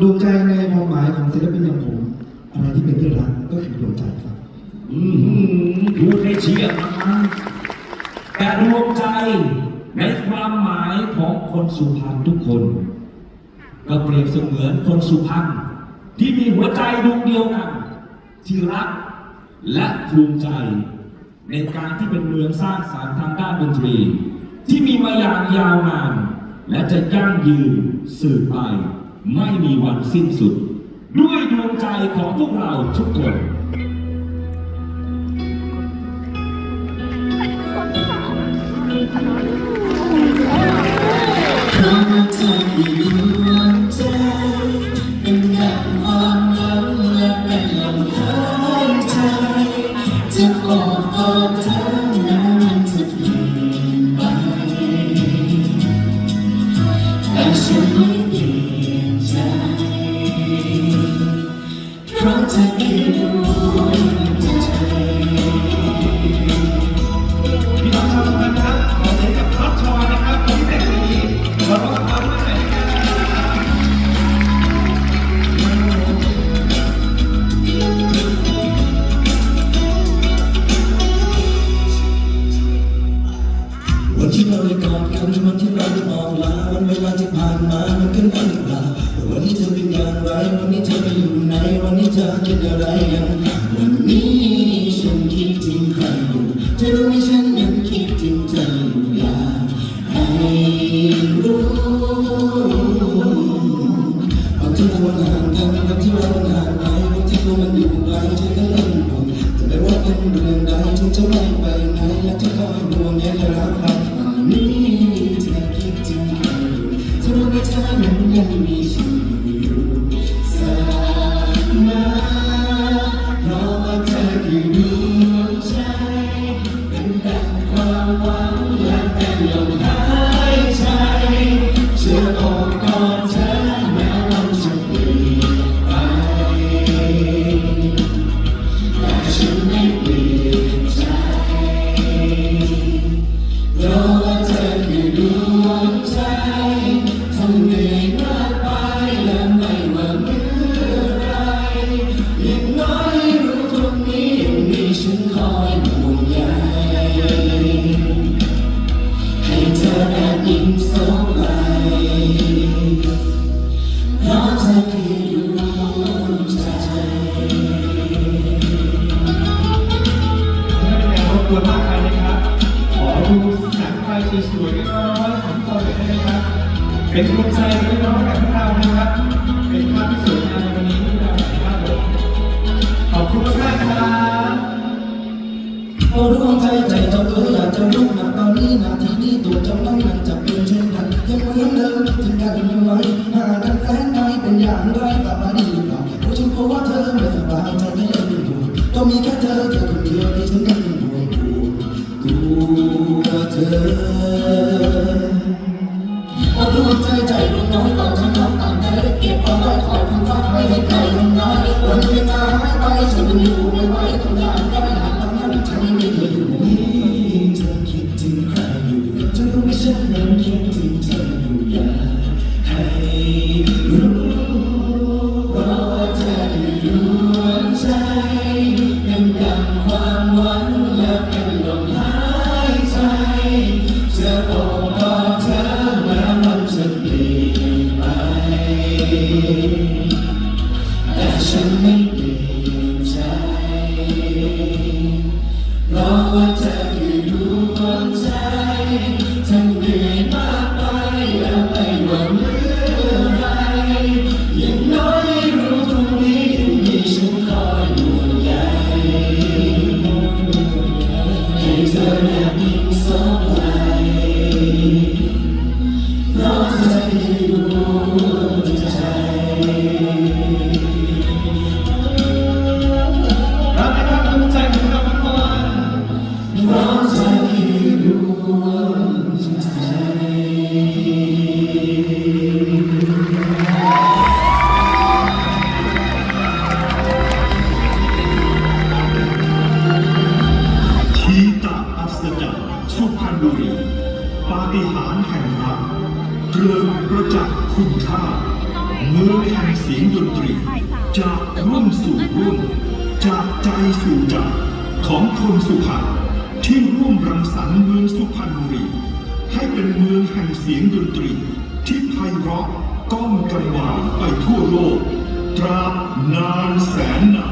ดวงใจในความหมายของศิลปินอย่างผมอะไรที่เป็นเรื่รักก็คือดวงใจครับอืมพูดให้เชียร์แต่ดวงใจในความหมายของคนสุพรรณทุกคน ก็เปรียบเสมือนคนสุพรรณที่มีหัวใจดวงเดียวกัน ที่รักและภูมิใจ ในการที่เป็นเมืองสร้างสรรค์ทางด้านดนตรี ที่มีมาอย่างยาวนาน และจะยั่งยืนสืบไป ไม่มีวันสิ้นสุด ด้วยดวงใจของพวกเราทุกคนเพราะว่ดวงใจ เพ คิ เมีฉันคอยห่วงใยให้เธอแอบยิ้มสบไหลเพราะเธอคือดวงใจถ้าเป็นแนวรบกวนมากไปนะครับ ขอดูหนังไฟสวยๆน้อยของตัวเลยได้ไหมครับ เป็นกำลังใจ โอ้ดวงใจใจเจ้าเธออยากจะรู้นะตอนนี้นาทีนี้ตัวเจ้านั้นมันจะเป็นเช่นกันยังเหมือนเดิมถึงกันยู่ไหมห่ากันแสนไกลเป็นอย่างไรสบายดีหรือเปล่าเพราะฉันกลัวว่าเธอไม่สบายใจไม่ได้เป็นห่วงก็มีแค่เธอเธอคนเดียวที่ฉันเป็นห่วงตัวเธอเอาดวงใจใจดวงน้อยก่อนฉันน้องต่างใจเก็บเอาไว้คอยคุณฟ้าไม่ให้ใครทำร้ายวันเเ Jesus. ห่งเสียงดนตรี ที่ไพเราะก้องกังวานไปทั่วโลก ตราบนานแสนนาน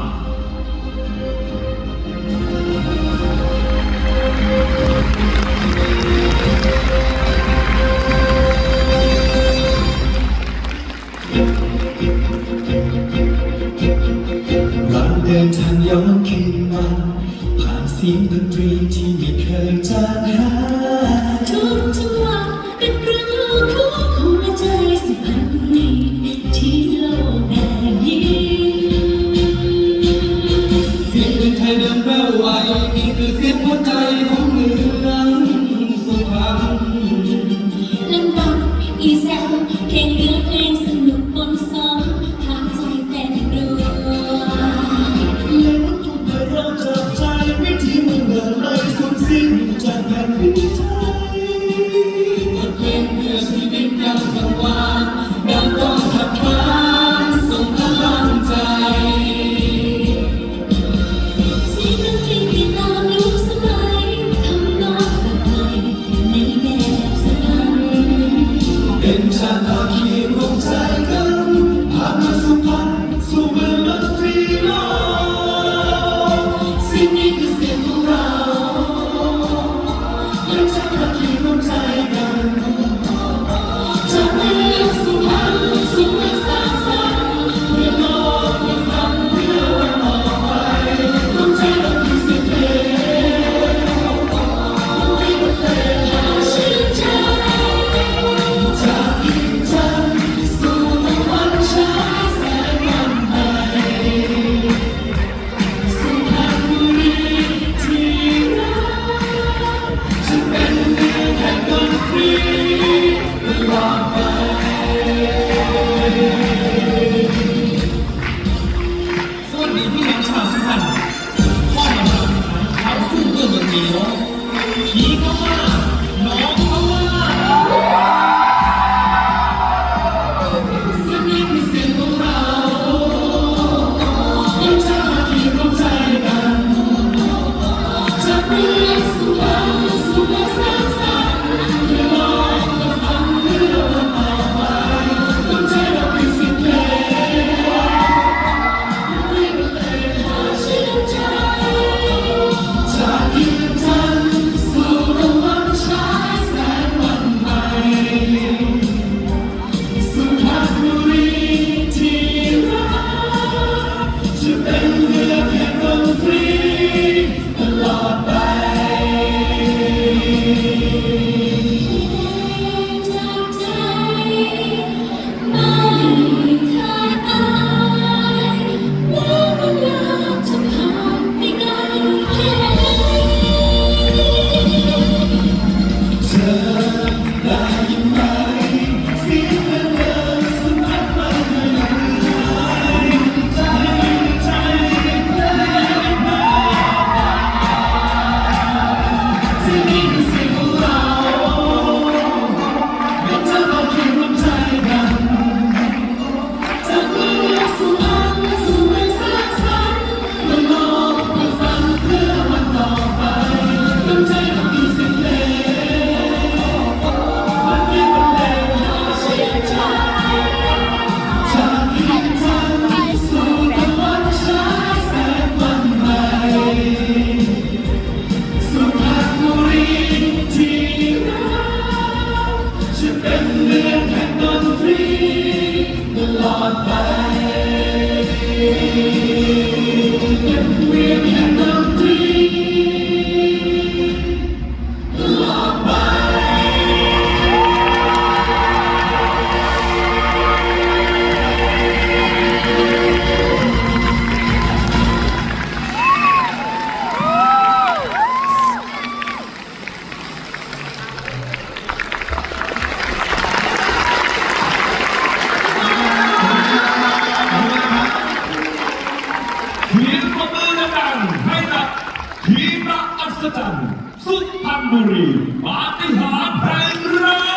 ศจรรย์สุพรรณบุรีปาฏิหาริย์แห่งรัก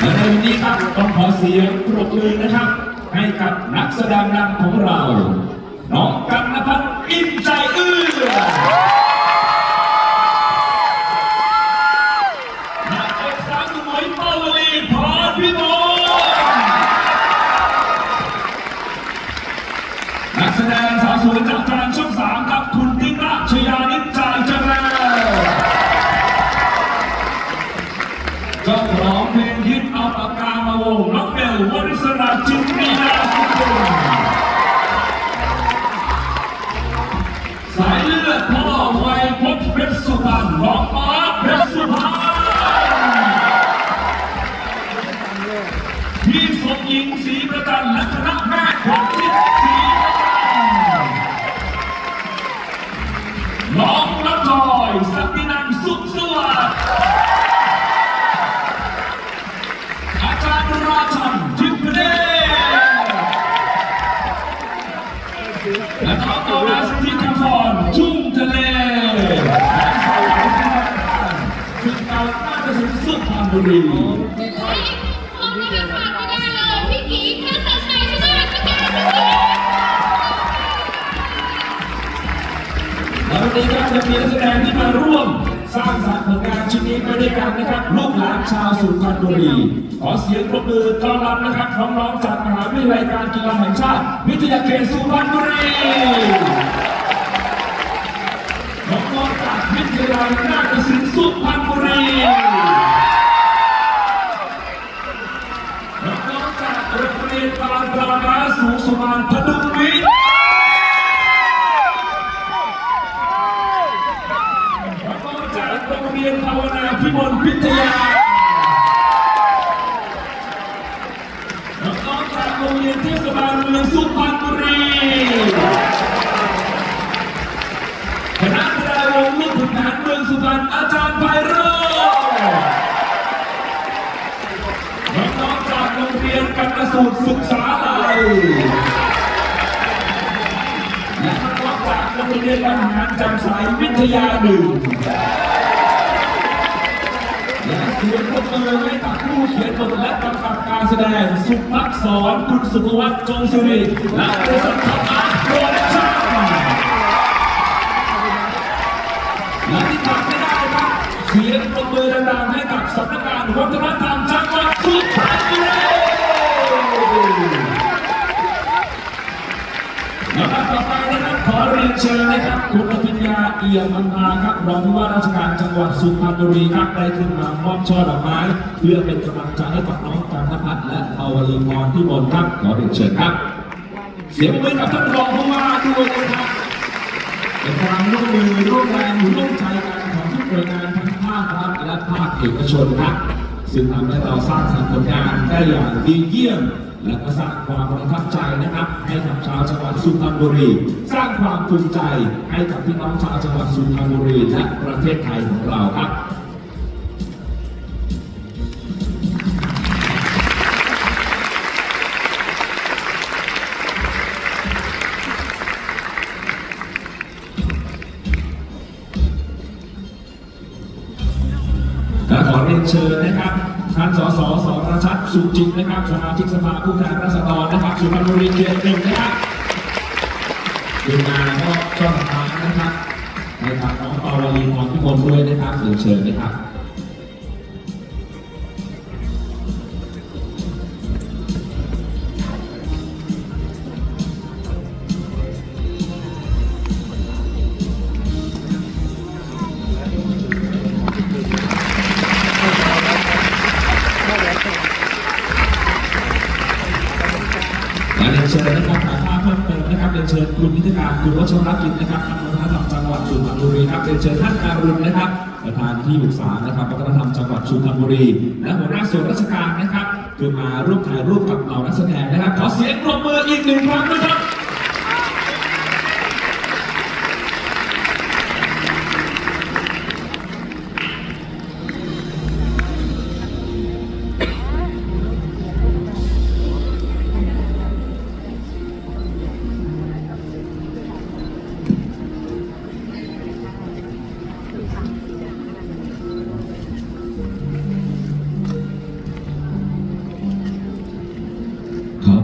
และในวันนี้ครับต้องขอเสียงปรบมือนะครับ ให้กับนักแสดงนำของเรา น้องกันนภัทรอินใจเอื้อ แสดงสาวสวยจากทางช่องสามครับคุณติ๊กนาชยานิจจา แล้ววันนี้ก็จะมีนักแสดงที่มาร่วม สร้างสรรค์ผลงานชิ้นนี้ไปด้วยกันนะครับ ลูกหลานชาวสุพรรณบุรี ขอเสียงปรบมือต้อนรับนะครับน้องๆจากมหาวิทยาลัยการกีฬาแห่งชาติ วิทยาเขตสุพรรณบุรีน้องๆจากวิทยาลัยนาฏศิลป์สุพรรณบุรีน้องๆจากโรงเรียนการปราณาสูงสมานพดุงวิทย์ น้องๆจากโรงเรียนภาวนาพิ มลพิทยาน้องๆจากโรงเรียนเทศบาลเมืองสุพรรณบุรีคณะกีฬาวงลูกขุนหารเมืองสุพรรณอาจารย์ไพโรจน์น้องๆจากโรงเรียนกันสูตรศึกษาลัยและน้องๆจากโรงเรียนบรรหารจำสายวิทยาหนึ่ง เสียงปรบมือให้กับผู้เขียนบทและกำกับการแสดง สุภักษรคุณสุภวัฒน์จงสุริและบริษัททัพอาร์ตโปรดักชั่นและที่ขาดไม่ได้ครับเสียงปรบมือดังๆให้กับสำนักงานวัฒนธรรมจังหวัดสุพรรณบุรี ขอเรียนเชิญนะครับคุณอภิญญาเอี่ยมอันพาครับรองผู้ว่าราชการจังหวัดสุพรรณบุรีครับได้ขึ้นมามอบช่อดอกไม้เพื่อเป็นกำลังใจให้กับน้องการณพัฒน์และภาวลีพรที่มนครับขอเรียนเชิญครับเสียงมือกับท่านรองผู้ว่าด้วยนะครับเป็นความร่วมมือร่วมแรงร่วมใจกันของทุกหน่วยงานทั้งภาครัฐและภาคเอกชนครับซึ่งทำให้เราสร้างสรรค์ผลงานได้อย่างดีเยี่ยม และก็สร้างความประทับใจนะครับ ให้กับชาวจังหวัดสุพรรณบุรี สร้างความภูมิใจให้กับพี่น้องชาวจังหวัดสุพรรณบุรีและประเทศไทยของเราครับและขอเรียนเชิญนะครับท่านสส สุจิตนะครับสมาชิกสภาผู้แทนราษฎรนะครับสุพรรณบุรีเขตหนึ่งนะครับดูงานก็ช่องทางนะครับในทางของปาวลีมอนพิมลด้วยนะครับเรียนเชิญนะครับ การคุณวัชรกิจนะครับทานวัฒนธรรมจังหวัดสุพรรณบุรีครับเรียนเชิญท่านการุณนะครับประธานที่ปรึกษานะครับวัฒนธรรมจังหวัดสุพรรณบุรี และหัวหน้าส่วนราชการนะครับคือมาร่วมถ่ายรูปกับเหล่านักแสดงนะครับ ขอเสียงปรบมืออีกหนึ่งครั้งนะครับ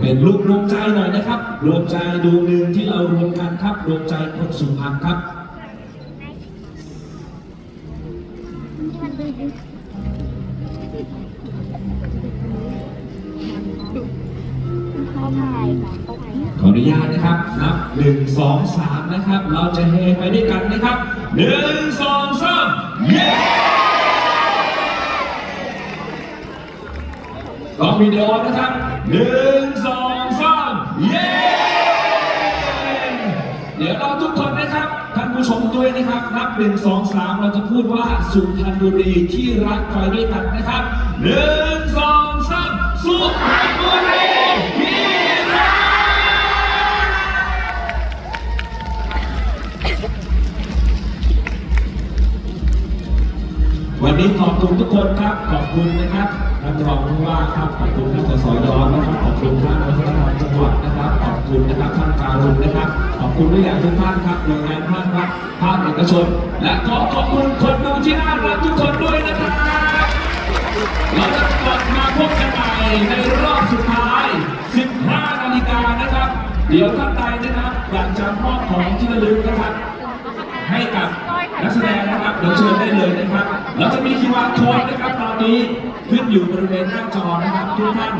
เป็นรูปดวงใจหน่อยนะครับดวงใจดวงหนึ่งที่เรารวมกันครับดวงใจคนสุพรรณครับขาถ่ายค่ะเขาถ่ายขออนุญาตนะครับนับหนึ่งสองสามนะครับ เราจะเฮไปด้วยกันนะครับหนึ่งสองสามเย้ ล้องวิดีโอนะครับหนึ่งสองสามเย้เดี๋ยวเราทุกคนนะครับท่านผู้ชมด้วยนะครับ นับหนึ่งสองสามเราจะพูดว่าสุพรรณบุรีที่รักไปด้วยกันนะครับหนึ่งสองสามสุพรรณบุรีที่รักวันนี้ขอบคุณทุกคนครับขอบคุณนะครับ ท่านรองผู้ว่าครับขอบคุณท่านสสยนะครับขอบคุณท่านวัฒนธรรมจังหวัดนะครับขอบคุณนะครับท่านการุณนะครับ ขอบคุณทุกอย่างทุกท่านครับหน่วยงานภาครัฐภาคเอกชน และขอขอบคุณคนดูที่น่ารักทุกคนด้วยนะครับเราจะกลับมาพบกันใหม่ในรอบสุดท้าย 15 นาฬิกานะครับ เดี๋ยวท่านใดนะครับอยากจะมอบของที่ระลึกนะครับให้กับนักแสดงนะครับเดี๋ยวเชิญได้เลยนะครับ เราจะมีคิวอาร์โค้ดนะครับตอนนี้ ขึ้นอยู่บริเวณหน้าจอนะครับทุกท่าน